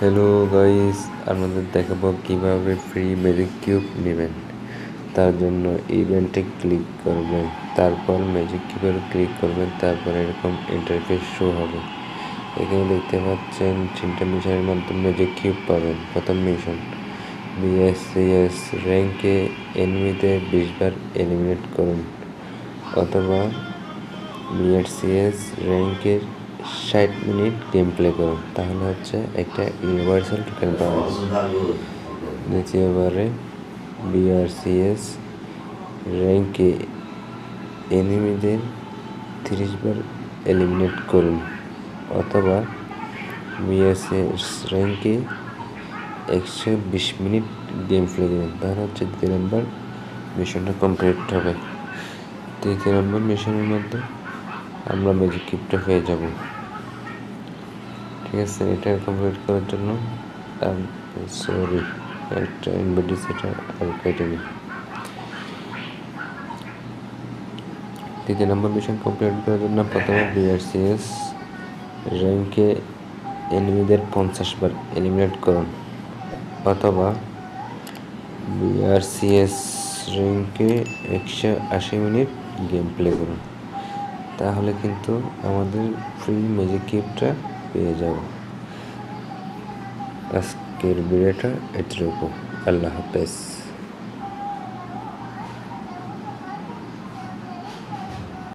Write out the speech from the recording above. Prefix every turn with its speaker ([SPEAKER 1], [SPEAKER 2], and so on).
[SPEAKER 1] Hello guys আপনাদের দেখাবো কীভাবে ফ্রি ম্যাজিক কিউব নেবেন। তার জন্য ইভেন্টে ক্লিক করবেন। তারপর ম্যাজিক কিউবের ক্লিক করবেন। তারপর এরকম ইন্টারফেস শো হবে। এখানে দেখতে পাচ্ছেন তিনটা মিশনের মাধ্যমে ম্যাজিক কিউব পাবেন। প্রথম মিশন বিএসসিএস র্যাঙ্কে এনিমিতে বিশবার এলিমিনেট করুন। অথবা বিএসসিএস র্যাঙ্কের ষাট মিনিট গেম প্লে করুন। তাহলে হচ্ছে একটা ইউনিভার্সাল টোকেন পাওয়া যাবে দ্বিতীয়বারে বিআরসিএস র্যাঙ্কে এনিমিদের তিরিশ বার এলিমিনেট করুন। অথবা বিএসএস র্যাঙ্কে একশো বিশ মিনিট গেম প্লে করুন। তাহলে হচ্ছে দ্বিতীয় নম্বর মিশনটা কমপ্লিট হবে। তৃতীয় নম্বর মিশনের মধ্যে আমরা ম্যাজিক কিপটা পেয়ে যাব। ঠিক আছে, এটা কমপ্লিট করার জন্য সরি একটা ইনভার্টার সেটা আর কেটে নিই। তৃতীয় নম্বর মিশন কমপ্লিট করার জন্য প্রথমে বিআরসিএস র্যাঙ্কে এনিমিদের পঞ্চাশ বার এলিমিনেট করুন। অথবা বিআরসিএস র্যাঙ্কে একশো আশি মিনিট গেম প্লে করুন। তাহলে কিন্তু আমাদের ফ্রি ম্যাজিক কিপটা পেয়ে যাব। আজকের ভিডিওটা এতটুকু। আল্লাহ হাফেজ।